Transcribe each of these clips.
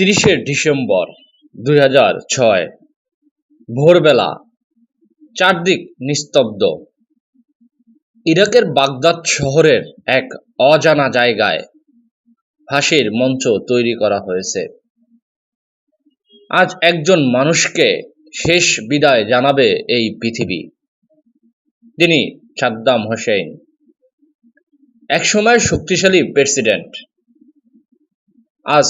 তিরিশে ডিসেম্বর দুই হাজার ছয়, ভোরবেলা চারদিক নিস্তব্ধ। ইরাকের বাগদাদ শহরের এক অজানা জায়গায় ফাঁসির মঞ্চ তৈরি করা হয়েছে। আজ একজন মানুষকে শেষ বিদায় জানাবে এই পৃথিবী। তিনি সাদ্দাম হোসেন, একসময়ের শক্তিশালী প্রেসিডেন্ট। আজ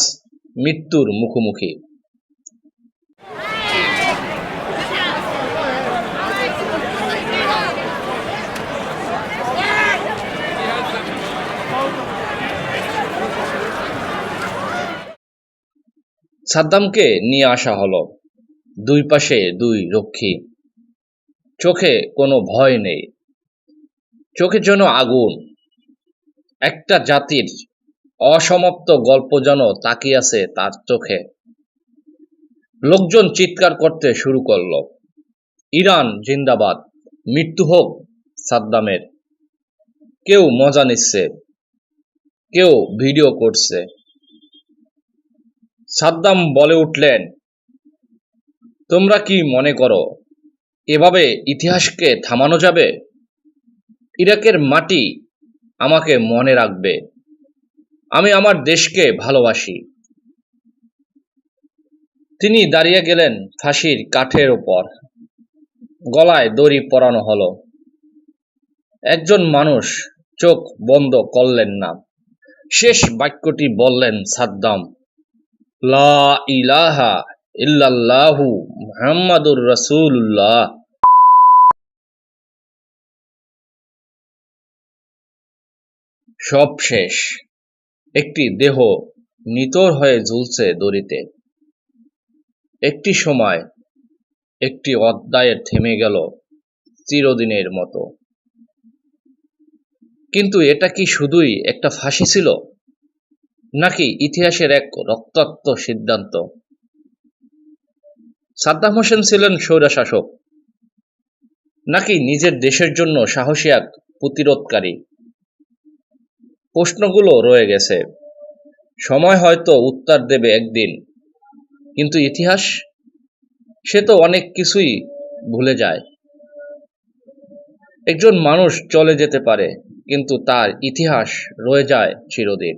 মৃত্যুর মুখোমুখি। সাদ্দামকে নিয়ে আসা হলো। দুই পাশে দুই রক্ষী। চোখে কোনো ভয় নেই। চোখের জন্য আগুন। একটা জাতির অসমাপ্ত গল্প যেন তাকিয়ে আছে তার চোখে। লোকজন চিৎকার করতে শুরু করল। ইরান জিন্দাবাদ, মৃত্যু হোক সাদ্দামের। কেউ মজা নিচ্ছে, কেউ ভিডিও করছে। সাদ্দাম বলে উঠলেন, তোমরা কি মনে করো, এভাবে ইতিহাসকে থামানো যাবে? ইরাকের মাটি আমাকে মনে রাখবে। আমি আমার দেশকে ভালোবাসি। তিনি দাঁড়িয়ে গেলেন ফাঁসির কাঠের ওপর গলায় দড়ি পরানো হলো। একজন মানুষ চোখ বন্ধ করলেন না। শেষ বাক্যটি বললেন সাদ্দাম, লা ইলাহা ইল্লাল্লাহু মুহাম্মাদুর রাসূলুল্লাহ। সব শেষ। একটি দেহ নিতর হয়ে ঝুলছে দড়িতে। একটি সময় একটি অধ্যায়ের থেমে গেল চিরদিনের মতো। কিন্তু এটা কি শুধুই একটা ফাঁসি ছিল? নাকি ইতিহাসের এক রক্তাক্ত সিদ্ধান্ত? সাদ্দাম হোসেন ছিলেন স্বৈরশাসক। নাকি নিজের দেশের জন্য সাহসী এক প্রতিরোধকারী? প্রশ্নগুলো রয়ে গেছে। সময় হয়তো উত্তর দেবে একদিন, কিন্তু ইতিহাস, সে তো অনেক কিছুই ভুলে যায়। একজন মানুষ চলে যেতে পারে, কিন্তু তার ইতিহাস রয়ে যায় চিরদিন।